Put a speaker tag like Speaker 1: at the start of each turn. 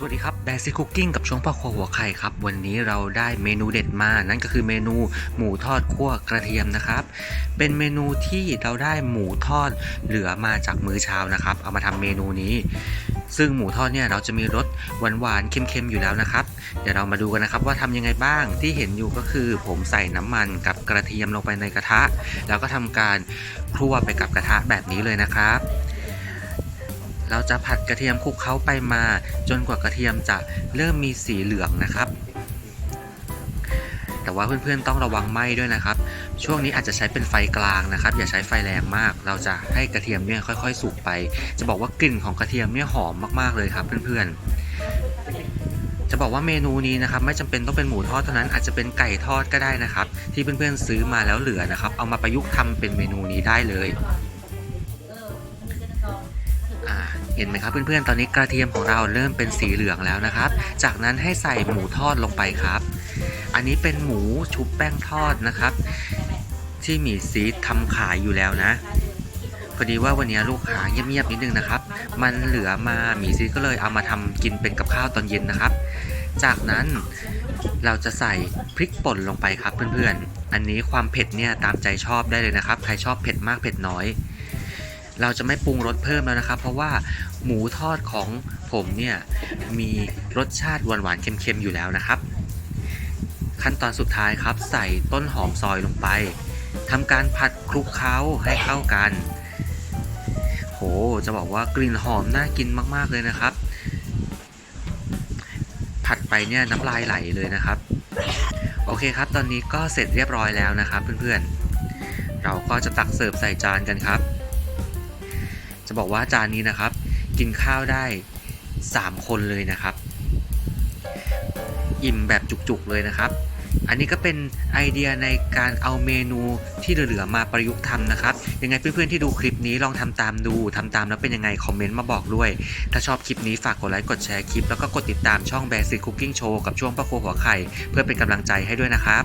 Speaker 1: สวัสดีครับ b a s i c Cooking กับช่วงพ่อครัวหัวไข่ครับ วันนี้เราได้เมนูเด็ดมา นั่นก็คือเมนูหมูทอดคั่วกระเทียมนะครับ เป็นเมนูที่เราได้หมูทอดเหลือมาจากมื้อเช้านะครับ เอามาทำเมนูนี้ ซึ่งหมูทอดเนี่ยเราจะมีรสหวานๆเค็มๆอยู่แล้วนะครับ เดี๋ยวเรามาดูกันนะครับว่าทำยังไงบ้าง ที่เห็นอยู่ก็คือผมใส่น้ำมันกับกระเทียมลงไปในกระทะ แล้วก็ทำการคั่วไปกับกระทะแบบนี้เลยนะครับ เราจะผัดกระเทียมคลุกเคล้าไปมา จนกว่ากระเทียมจะเริ่มมีสีเหลืองนะครับ แต่ว่าเพื่อนๆต้องระวังไหม้ด้วยนะครับ ช่วงนี้อาจจะใช้เป็นไฟกลางนะครับ อย่าใช้ไฟแรงมาก เราจะให้กระเทียมเนี่ยค่อย ๆ สุกไป จะบอกว่ากลิ่นของกระเทียมเนี่ยหอมมากๆเลยครับ เพื่อนๆ จะบอกว่าเมนูนี้นะครับ ไม่จำเป็นต้องเป็นหมูทอดเท่านั้นอาจจะเป็นไก่ทอดก็ได้นะครับ ที่เพื่อนๆซื้อมาแล้วเหลือนะครับ เอามาประยุกต์ทำเป็นเมนูนี้ได้เลย เห็นไหมครับเพื่อนๆ ตอนนี้กระเทียมของเราเริ่มเป็นสีเหลืองแล้วนะครับ จากนั้นให้ใส่หมูทอดลงไปครับ อันนี้เป็นหมูชุบแป้งทอดนะครับ ที่มีซีดทำขายอยู่แล้วนะพอดีว่าวันนี้ลูกค้าเงียบๆนิดนึงนะครับ มันเหลือมาหมีซีก็เลยเอามาทำกินเป็นกับข้าวตอนเย็นนะครับ จากนั้นเราจะใส่พริกป่นลงไปครับเพื่อนๆ อันนี้ความเผ็ดเนี่ยตามใจชอบได้เลยนะครับ ใครชอบเผ็ดมากเผ็ดน้อย เราจะไม่ปรุงรสเพิ่มแล้วนะครับ เพราะว่าหมูทอดของผมเนี่ยมีรสชาติหวานๆเค็มๆอยู่แล้วนะครับ ขั้นตอนสุดท้ายครับ ใส่ต้นหอมซอยลงไปทำการผัดคลุกเคล้าให้เข้ากันโหจะบอกว่ากลิ่นหอมน่ากินมากๆเลยนะครับ ผัดไปเนี่ยน้ำลายไหลเลยนะครับ โอเคครับ ตอนนี้ก็เสร็จเรียบร้อยแล้วนะครับ เพื่อนๆ เราก็จะตักเสิร์ฟใส่จานกันครับ จะบอกว่าจานนี้นะครับ กินข้าวได้ 3 คนเลยนะครับ อิ่มแบบจุกๆเลยนะครับ อันนี้ก็เป็นไอเดียในการเอาเมนูที่เหลือๆมาประยุกต์ทำนะครับ ยังไงเพื่อนๆที่ดูคลิปนี้ลองทำตามดูทำตามแล้วเป็นยังไงคอมเมนต์มาบอกด้วย ถ้าชอบคลิปนี้ฝากกดไลค์กดแชร์คลิปแล้วก็กดติดตามช่อง b a s i c Cooking Show กับช่วงประโครัวหัวไข่ เพื่อเป็นกำลังใจให้ด้วยนะครับ